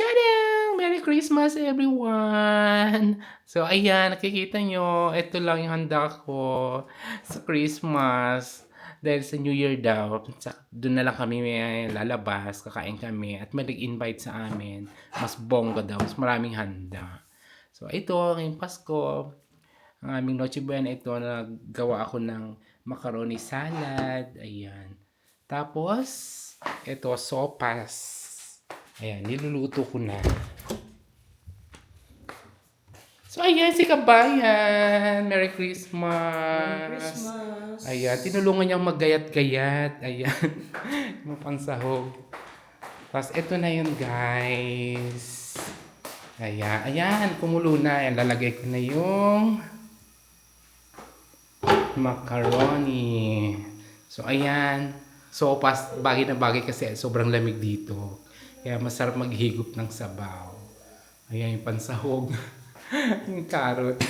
Tadang! Merry Christmas everyone! So ayan, nakikita nyo, ito lang yung handa ko sa Christmas. Dahil sa New Year daw, doon na lang kami may lalabas, kakain kami, at may nag-invite sa amin. Mas bongga daw, mas maraming handa. So ito, ngayong Pasko, ang aming Noche Buena ito, naggawa ako ng macaroni salad. Ayan. Tapos, ito, sopas. Ayan, niluluto ko na. So, ayan si Kabayan. Merry Christmas. Christmas. Ayan, tinulungan niyang maggayat-gayat. Ayan, yung pansahog. Tapos, ito na yun, guys. Ayan, ayan, kumulo na. Ayan, lalagay ko na yung macaroni. So, ayan. So, pas, bagay na bagay kasi sobrang lamig dito. Kaya masarap maghigop ng sabaw. Ayan, yung pansahog. yung carrots.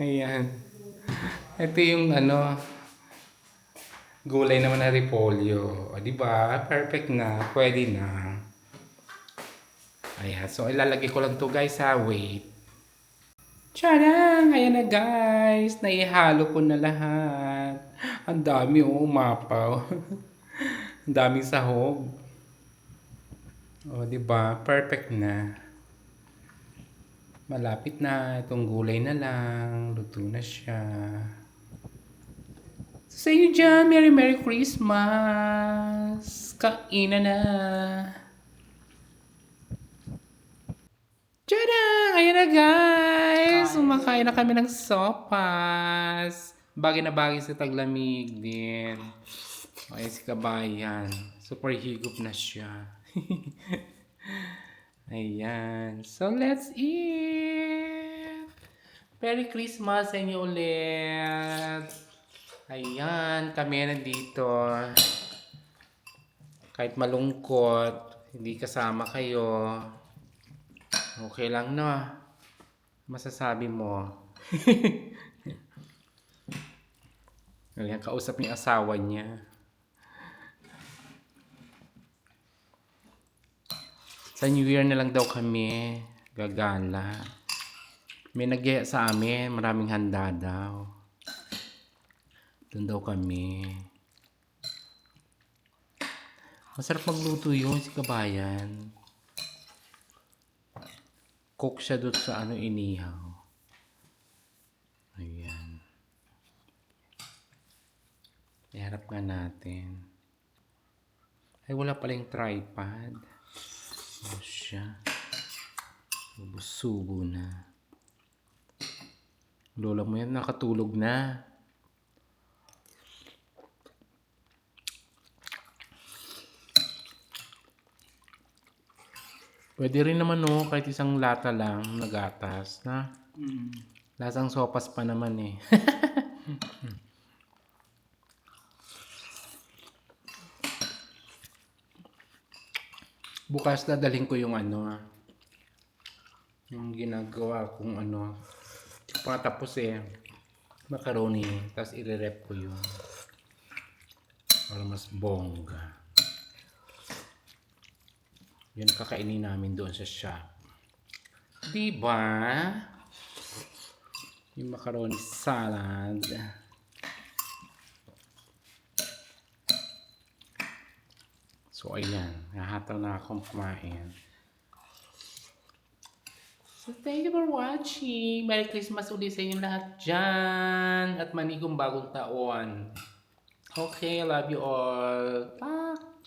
Ayan. Ito yung ano, gulay naman na repolyo. O, di ba? Perfect na. Pwede na. Ayan. So, ilalagay ko lang to guys ha. Wait. Tadang! Ayan na guys. Naihalo ko na lahat. Ang dami oh, umapaw. Ang daming sahog. O, di ba? Perfect na. Malapit na. Itong gulay na lang. Luto na siya. Sa inyo dyan, Merry Merry Christmas! Kainan na! Tadang! Ayan na guys! Umakain na kami ng sopas. Bagay na bagay sa taglamig din. Ayan si Kabayan. Super higop na siya. Ayan. So, let's eat! Merry Christmas sa inyo ulit! Ayan, kami nandito. Kahit malungkot, hindi kasama kayo. Okay lang, no? Masasabi mo. Ayan, kausap niya asawa niya. Sa New Year na lang daw kami gagala. May nagyaya sa amin, maraming handa daw. Doon daw kami. Masarap magluto yun si Kabayan. Cook siya doon sa ano inihaw. Ayan. Iharap nga natin. Ay, wala pala yung tripod. Ano siya? Subo na. Lola mo yan, nakatulog na. Pwede rin naman no, kahit isang lata lang na gatas na. Mm. Lasang sopas pa naman eh. Bukas dadalhin ko yung ano yung ginagawa kong ano, patapos eh, macaroni, tapos i-rep ko yun. Para mas bongga. Yun kakainin namin doon sa shop. Diba? Yung macaroni salad. So, ayan. Nahataw na akong kumain. So, thank you for watching. Merry Christmas ulit sa inyo lahat dyan. At manigong bagong taon. Okay, love you all. Bye.